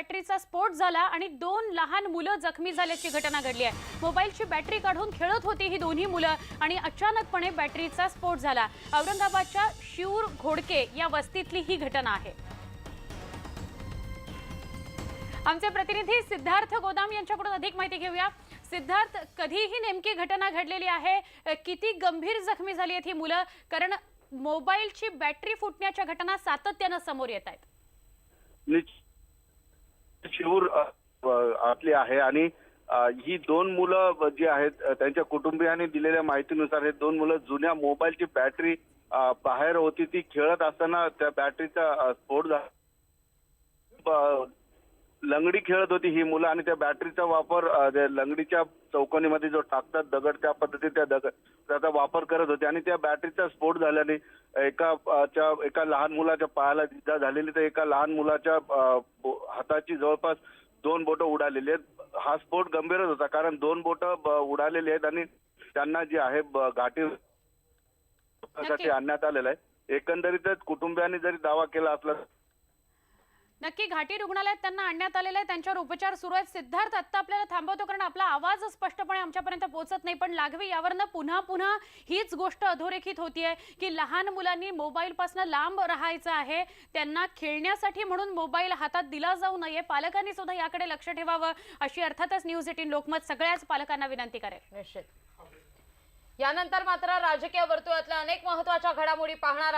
बॅटरीचा स्फोट झाला आणि दोन लहान मुलं जखमी झाल्याची घटना घडली आहे. मोबाईलची बॅटरी काढून खेळत होती ही दोन्ही मुलं आणि अचानकपणे बॅटरीचा स्फोट झाला. औरंगाबादच्या शिऊर घोडके या वस्तीतली ही घटना आहे. आमचे प्रतिनिधी सिद्धार्थ गोदाम यांच्याकडून अधिक माहिती घेऊया. सिद्धार्थ कधी ही नेमकी घटना घडलेली आहे? किती गंभीर जखमी झाली आहेत ही मुलं? कारण मोबाईलची बॅटरी फुटण्याच्या घटना सातत्यानं समोर येत आहेत. निश्चित शिवूर आतली आहे आणि ही दोन मुलं जी आहेत त्यांच्या कुटुंबियांनी दिलेल्या माहितीनुसार हे दोन मुलं जुन्या मोबाईलची बॅटरी बाहेर होती ती खेळत असताना त्या बॅटरीचा स्फोट झाला. लंगडी खेळत होती ही मुलं आणि त्या बॅटरीचा वापर लंगडीच्या चौकोनीमध्ये जो टाकतात दगड त्या पद्धतीने त्या दगड त्याचा वापर करत होते. आणि त्या बॅटरीचा स्फोट झाल्याने एका च्या एका लहान मुलाच्या पायाला इजा झालेली. तर एका लहान मुलाच्या हाताची जवळपास दोन बोटं उडालेली आहेत. हा स्फोट गंभीरच होता कारण दोन बोटं उडालेली आहेत आणि त्यांना जी आहे घाटी आणण्यात आलेलं आहे. एकंदरीतच कुटुंबियांनी जरी दावा केला असला नक्की घाटी रुग्णालयात त्यांना आणण्यात आलेलं आहे. त्यांच्यावर उपचार सुरू आहेत. सिद्धार्थ आत्ता आपल्याला थांबवतो कारण आपला आवाज स्पष्टपणे आमच्यापर्यंत पोहोचत नाही. पण लागवी यावरनं पुन्हा पुन्हा हीच गोष्ट अधोरेखित होतीये की लहान मुलांनी मोबाईलपासून लांब राहायचं आहे. त्यांना खेळण्यासाठी म्हणून मोबाईल हातात दिला जाऊ नये. पालकांनी सुद्धा याकडे लक्ष ठेवावं अशी अर्थातच न्यूज एटीन लोकमत सगळ्याच पालकांना विनंती करेल. निश्चित. यानंतर मात्र राजकीय वर्तुळातल्या अनेक महत्त्वाच्या घडामोडी पाहणार